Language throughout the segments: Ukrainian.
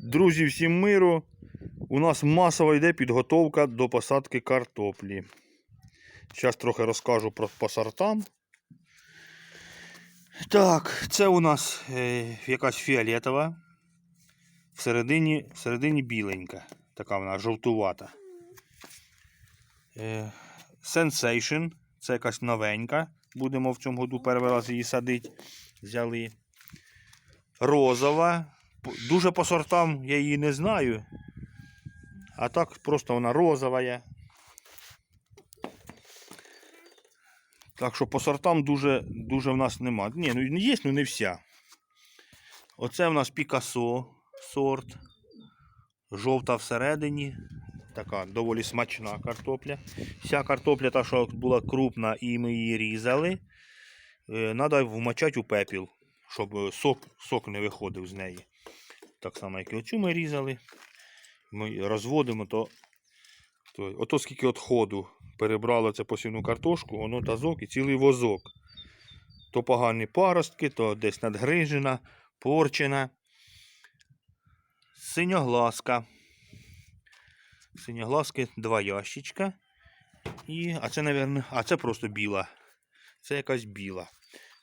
Друзі, всім миру. У нас масово йде підготовка до посадки картоплі. Зараз трохи розкажу про по. Так, це у нас е, якась фіолетова. Всередині, всередині біленька. Така вона жовтувата. Sensation. Це якась новенька. Будемо в цьому году перший раз її садити. Взяли. Розова. Дуже по сортам я її не знаю. А так просто вона розова. Так що по сортам дуже, дуже в нас нема. Ні, ну є, ну не вся. Оце в нас Пікасо сорт. Жовта всередині. Така доволі смачна картопля. Вся картопля, та, що була крупна і ми її різали. Треба вмочати у пепіл, щоб е, сок, сок не виходив з неї. Так само, як і оцю ми різали. Ми розводимо, то, то ото скільки відходу перебрало це посівну картошку, воно тазок і цілий возок. То погані паростки, то десь надгрижена, порчена. Синьоглазка. Синьоглазки два ящичка. І, а це, напевно, а це просто біла. Це якась біла.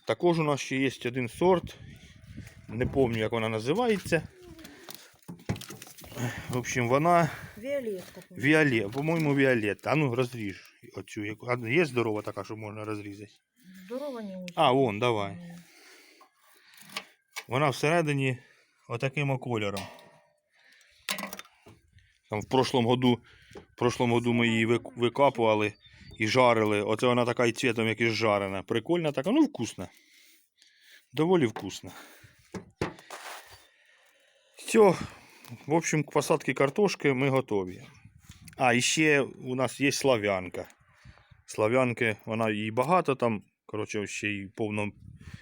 Також у нас ще є один сорт. Не пам'ятаю, як вона називається. В общем, вона Віолетка. Віолет, по-моєму, Віолетта. А ну розріж оцю. яку- Є здорова така, що можна розрізати? Здорово не очень. А, вон, давай. Вона всередині отаким о кольором. Там в прошлому году, в прошлому году ми її вик- викапували і жарили. Оце вона така і цвітом, як і жарена. Прикольна така, ну вкусна. Доволі вкусна. Все. В общем, к посадке картошки ми готові. А, і ще у нас є слав'янка. Слав'янки, вона її багато там. Коротше, ще й повно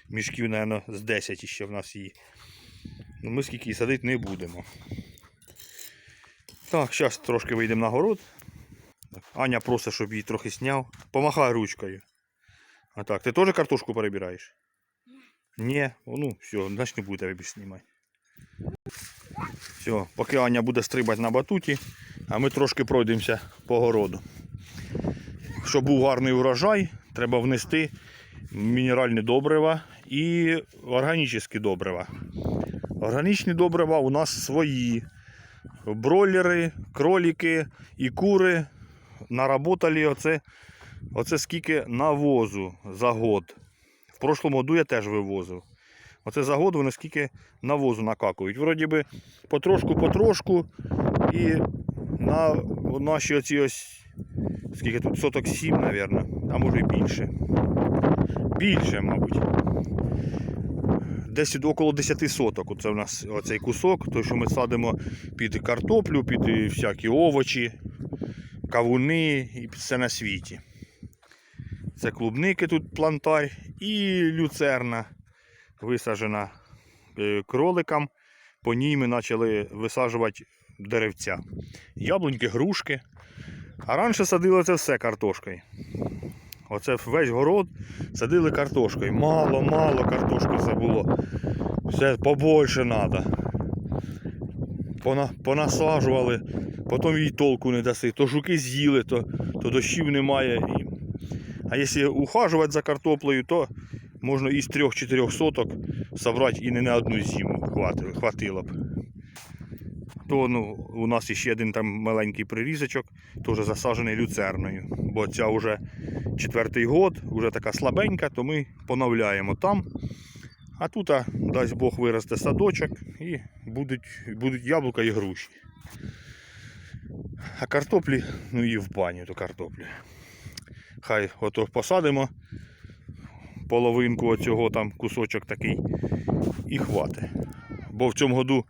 мішків, мабуть, з 10 ще в нас її. Ну, ми скільки її садити не будемо. Так, зараз трошки вийдемо на город. Аня просить, щоб її трохи сняв. Помахай ручкою. А так, ти теж картошку перебираєш? Ні. Ну, все, значить не буде тебе більше знімати. Все, поки Аня буде стрибати на батуті, а ми трошки пройдемося по городу. Щоб був гарний урожай, треба внести мінеральні добрива і органічні добрива. Органічні добрива у нас свої. Бройлери, кролики і кури наработали оце, оце скільки навозу за год. В прошлому году я теж вивозив. Оце за год вони скільки навозу накакують. Вроді би потрошку-потрошку і на наші оці ось скільки тут соток 7, мабуть, а може і більше. Більше, мабуть. Десь около 10 соток. Оце у нас оцей кусок, той, що ми садимо під картоплю, під всякі овочі, кавуни і все на світі. Це клубники тут плантар і люцерна висаджена е, кроликам. По ній ми почали висаджувати деревця. Яблуньки, грушки. А раніше садили це все картошкою. Оце весь город садили картошкою. Мало-мало картошки це було. Все побольше треба. Пона, понасаджували, потім їй толку не даси. То жуки з'їли, то, то дощів немає. А якщо ухажувати за картоплею, то можна із 3-4 соток зібрати і не на одну зиму хватило, хватило б. То ну, у нас ще один там маленький прирізочок, теж засаджений люцерною. Бо ця вже четвертий год, вже така слабенька, то ми поновляємо там. А тут, а, дасть Бог, виросте садочок і будуть, будуть яблука і груші. А картоплі, ну і в баню то картоплі. Хай ото посадимо половинку оцього там кусочок такий і хватить. Бо в цьому году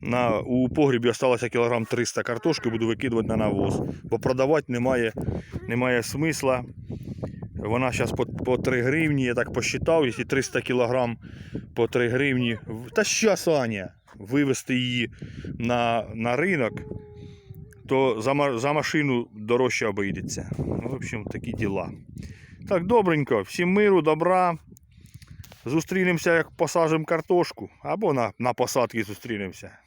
на, у погрібі залишилося кілограм 300 картошки, буду викидувати на навоз. Бо продавати немає, немає смисла. Вона зараз по, по 3 гривні, я так посчитав, якщо 300 кілограм по 3 гривні. Та щас, Аня, вивезти її на, на ринок, то за, за машину дорожче обійдеться. Ну, В общем, такі діла. Так, добренько, всім миру, добра. Зустрінемося, як посажемо картошку, або на, на посадці зустрінемося.